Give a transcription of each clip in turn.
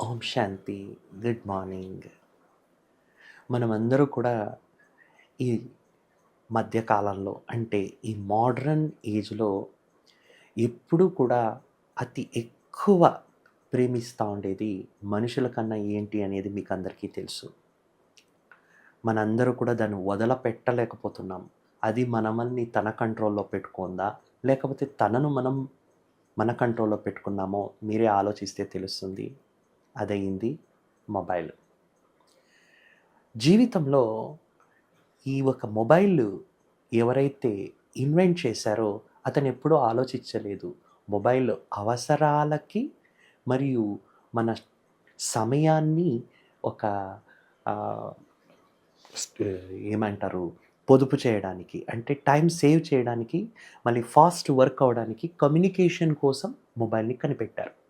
ఓం శాంతి good morning. మనమందరూ కూడా ఈ మధ్యకాలంలో అంటే ఈ మోడ్రన్ ఏజ్లో ఎప్పుడూ కూడా అతి ఎక్కువ ప్రేమిస్తూ ఉండేది మనుషుల కన్నా ఏంటి అనేది మీకు అందరికీ తెలుసు. మనందరూ కూడా దాన్ని వదలపెట్టలేకపోతున్నాం. అది మనమల్ని తన కంట్రోల్లో పెట్టుకుందా? లేకపోతే తనను మనం మన కంట్రోల్లో పెట్టుకున్నామో మీరే ఆలోచిస్తే తెలుస్తుంది. అదయింది మొబైల్. జీవితంలో ఈ ఒక మొబైల్ ఎవరైతే ఇన్వెంట్ చేశారో అతను ఎప్పుడూ ఆలోచించలేదు. మొబైల్ అవసరాలకి మరియు మన సమయాన్ని ఒక ఏమంటారు పొదుపు చేయడానికి అంటే టైం సేవ్ చేయడానికి మళ్ళీ ఫాస్ట్ వర్క్ అవడానికి కమ్యూనికేషన్ కోసం మొబైల్ని కనిపెట్టారు.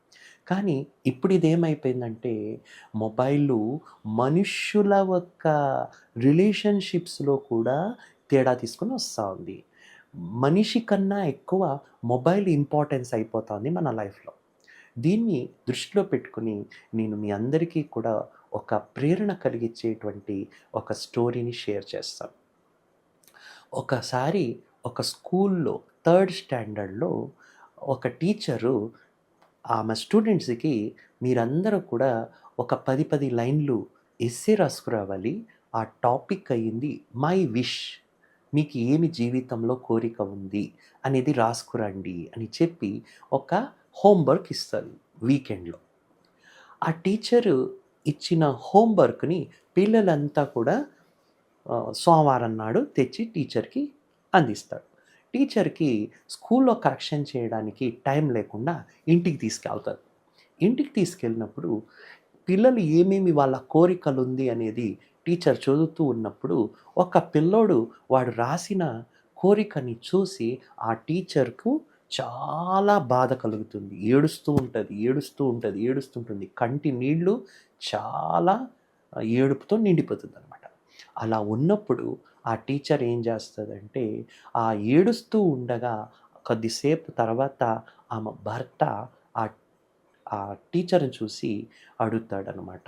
కానీ ఇప్పుడు ఇదేమైపోయిందంటే మొబైల్ మనుష్యుల యొక్క రిలేషన్షిప్స్లో కూడా తేడా తీసుకొని వస్తూ ఉంది. మనిషి కన్నా ఎక్కువ మొబైల్ ఇంపార్టెన్స్ అయిపోతుంది మన లైఫ్లో. దీన్ని దృష్టిలో పెట్టుకుని నేను మీ అందరికీ కూడా ఒక ప్రేరణ కలిగించేటువంటి ఒక స్టోరీని షేర్ చేస్తాను. ఒకసారి ఒక స్కూల్లో థర్డ్ స్టాండర్డ్లో ఒక టీచరు ఆమె స్టూడెంట్స్కి మీరందరూ కూడా ఒక పది పది లైన్లు ఎస్సే రాసుకురావాలి. ఆ టాపిక్ అయ్యింది మై విష్. మీకు ఏమి జీవితంలో కోరిక ఉంది అనేది రాసుకురండి అని చెప్పి ఒక హోంవర్క్ ఇస్తారు వీకెండ్లో. ఆ టీచరు ఇచ్చిన హోంవర్క్ని పిల్లలంతా కూడా సోమవారం నాడు తెచ్చి టీచర్కి అందిస్తాడు టీచర్కి స్కూల్లో కరెక్షన్ చేయడానికి టైం లేకుండా ఇంటికి తీసుకెళ్తారు. ఇంటికి తీసుకెళ్ళినప్పుడు పిల్లలు ఏమేమి వాళ్ళ కోరికలు ఉంది అనేది టీచర్ చదువుతూ ఉన్నప్పుడు ఒక పిల్లోడు వాడు రాసిన కోరికని చూసి ఆ టీచర్కు చాలా బాధ కలుగుతుంది. ఏడుస్తూ ఉంటుంది ఏడుస్తూ ఉంటుంది ఏడుస్తూ ఉంటుంది. కంటి నీళ్ళు చాలా ఏడుపుతో నిండిపోతుంది అనమాట అలా ఉన్నప్పుడు ఆ టీచర్ ఏం చేస్తుందంటే ఆ ఏడుస్తూ ఉండగా కొద్దిసేపు తర్వాత ఆమె భర్త ఆ ఆ టీచర్ని చూసి అడుగుతాడనమాట.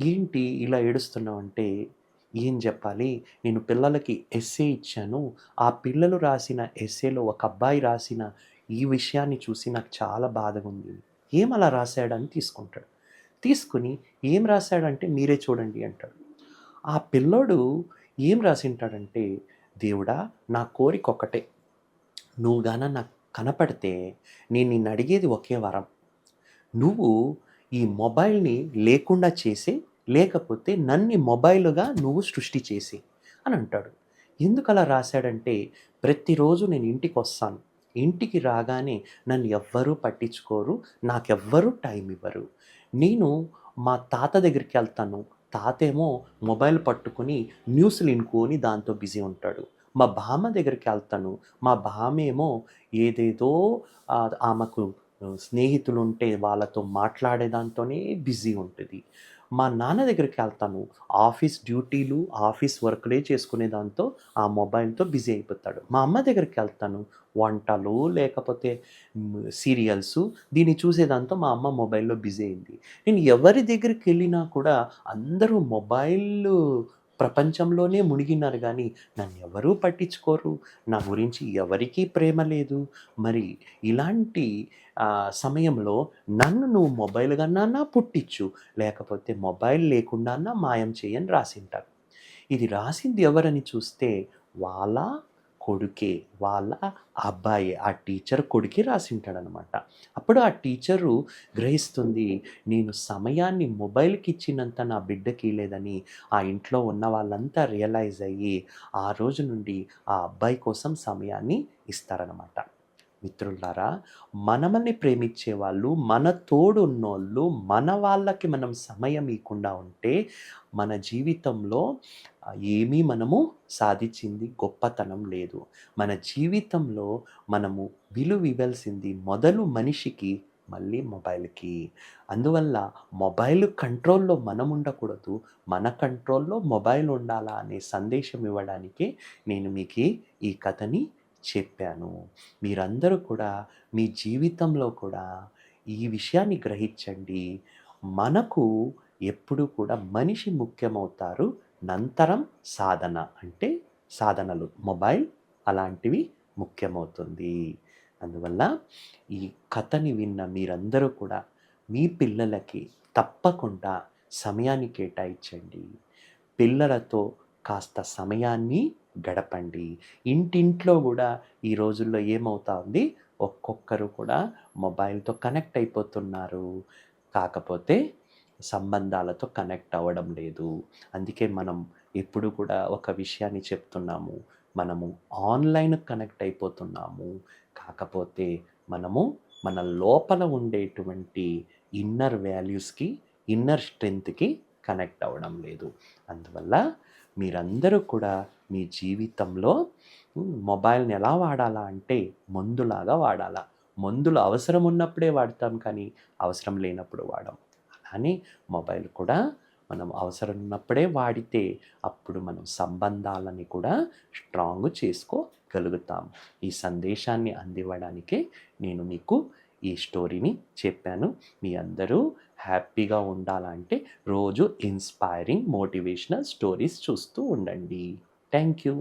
ఏంటి ఇలా ఏడుస్తున్నావు అంటే ఏం చెప్పాలి? నేను పిల్లలకి ఎస్సే ఇచ్చాను. ఆ పిల్లలు రాసిన ఎస్సేలో ఒక అబ్బాయి రాసిన ఈ విషయాన్ని చూసి నాకు చాలా బాధగా ఉంది ఏం అలా రాశాడని తీసుకుంటాడు. తీసుకుని ఏం రాశాడంటే మీరే చూడండి అంటాడు. ఆ పిల్లోడు ఏం రాసింటాడంటే దేవుడా నా కోరిక ఒక్కటే నువ్వు గాన నాకు కనపడితే నేను నిన్ను అడిగేది ఒకే వరం. నువ్వు ఈ మొబైల్ని లేకుండా చేసి లేకపోతే నన్ను మొబైల్గా నువ్వు సృష్టి చేసి అని అంటాడు. ఎందుకు అలా రాశాడంటే ప్రతిరోజు నేను ఇంటికి వస్తాను ఇంటికి రాగానే నన్ను ఎవ్వరూ పట్టించుకోరు నాకెవ్వరూ టైం ఇవ్వరు నేను మా తాత దగ్గరికి వెళ్తాను తాతేమో మొబైల్ పట్టుకుని న్యూస్లు వినుకొని దాంతో బిజీ ఉంటాడు. మా బామ్మ దగ్గరికి వెళ్తాను. మా బామేమో ఏదేదో ఆమెకు స్నేహితులు ఉంటే వాళ్ళతో మాట్లాడే దాంతోనే బిజీ ఉంటుంది. మా నాన్న దగ్గరికి వెళ్తాను. ఆఫీస్ డ్యూటీలు ఆఫీస్ వర్క్లే చేసుకునే దాంతో ఆ మొబైల్తో బిజీ అయిపోతాడు. మా అమ్మ దగ్గరికి వెళ్తాను. వంటలు లేకపోతే సీరియల్స్ దీన్ని చూసేదాంతో మా అమ్మ మొబైల్లో బిజీ అయింది. నేను ఎవరి దగ్గరికి వెళ్ళినా కూడా అందరూ మొబైల్ ప్రపంచంలోనే మునిగినారు కానీ నన్ను ఎవరూ పట్టించుకోరు. నా గురించి ఎవరికీ ప్రేమ లేదు. మరి ఇలాంటి సమయంలో నన్ను నువ్వు మొబైల్ కన్నా పుట్టించు లేకపోతే మొబైల్ లేకుండా మాయం చేయని రాసింటారు. ఇది రాసింది ఎవరని చూస్తే వాళ్ళ కొడుకే వాళ్ళ అబ్బాయి ఆ టీచర్ కొడుకే రాసింటాడనమాట. అప్పుడు ఆ టీచరు గ్రహిస్తుంది నేను సమయాన్ని మొబైల్కి ఇచ్చినంత నా బిడ్డకి లేదని ఆ ఇంట్లో ఉన్న వాళ్ళంతా రియలైజ్ అయ్యి ఆ రోజు నుండి ఆ అబ్బాయి కోసం సమయాన్ని ఇస్తారనమాట. మిత్రులారా మనమని ప్రేమించే వాళ్ళు మన తోడు ఉన్నోళ్ళు మన వాళ్ళకి మనం సమయం ఇవ్వకుండా ఉంటే మన జీవితంలో ఏమీ మనము సాధించింది గొప్పతనం లేదు. మన జీవితంలో మనము విలువ ఇవ్వాల్సింది మొదలు మనిషికి మళ్ళీ మొబైల్కి. అందువల్ల మొబైల్ కంట్రోల్లో మనం ఉండకూడదు. మన కంట్రోల్లో మొబైల్ ఉండాలా అనే సందేశం ఇవ్వడానికే నేను మీకు ఈ కథని చెప్పాను. మీరందరూ కూడా మీ జీవితంలో కూడా ఈ విషయాన్ని గ్రహించండి. మనకు ఎప్పుడు కూడా మనిషి ముఖ్యమవుతారు. నంతరం సాధన అంటే సాధనలు. మొబైల్ అలాంటివి ముఖ్యమవుతుంది. అందువల్ల ఈ కథని విన్న మీరందరూ కూడా మీ పిల్లలకి తప్పకుండా సమయాన్ని కేటాయించండి. పిల్లలతో కాస్త సమయాన్ని గడపండి. ఇంటింట్లో కూడా ఈ రోజుల్లో ఏమవుతా ఉంది? ఒక్కొక్కరు కూడా మొబైల్తో కనెక్ట్ అయిపోతున్నారు. కాకపోతే సంబంధాలతో కనెక్ట్ అవ్వడం లేదు. అందుకే మనం ఎప్పుడు కూడా ఒక విషయాన్ని చెప్తున్నాము. మనము ఆన్లైన్ కనెక్ట్ అయిపోతున్నాము. కాకపోతే మనము మన లోపల ఉండేటువంటి ఇన్నర్ వాల్యూస్కి ఇన్నర్ స్ట్రెంగ్త్కి కనెక్ట్ అవ్వడం లేదు. అందువల్ల మీరందరూ కూడా మీ జీవితంలో మొబైల్ని ఎలా వాడాలా అంటే మందులాగా వాడాలా. మందులు అవసరం ఉన్నప్పుడే వాడతాం కానీ అవసరం లేనప్పుడు వాడం. అలానే మొబైల్ కూడా మనం అవసరం ఉన్నప్పుడే వాడితే అప్పుడు మనం సంబంధాలని కూడా స్ట్రాంగ్ చేసుకోగలుగుతాం. ఈ సందేశాన్ని అందివ్వడానికే నేను మీకు ఈ స్టోరీని చెప్పాను. మీ అందరూ హ్యాపీగా ఉండాలంటే రోజు ఇన్స్పైరింగ్ మోటివేషనల్ స్టోరీస్ చూస్తూ ఉండండి. Thank you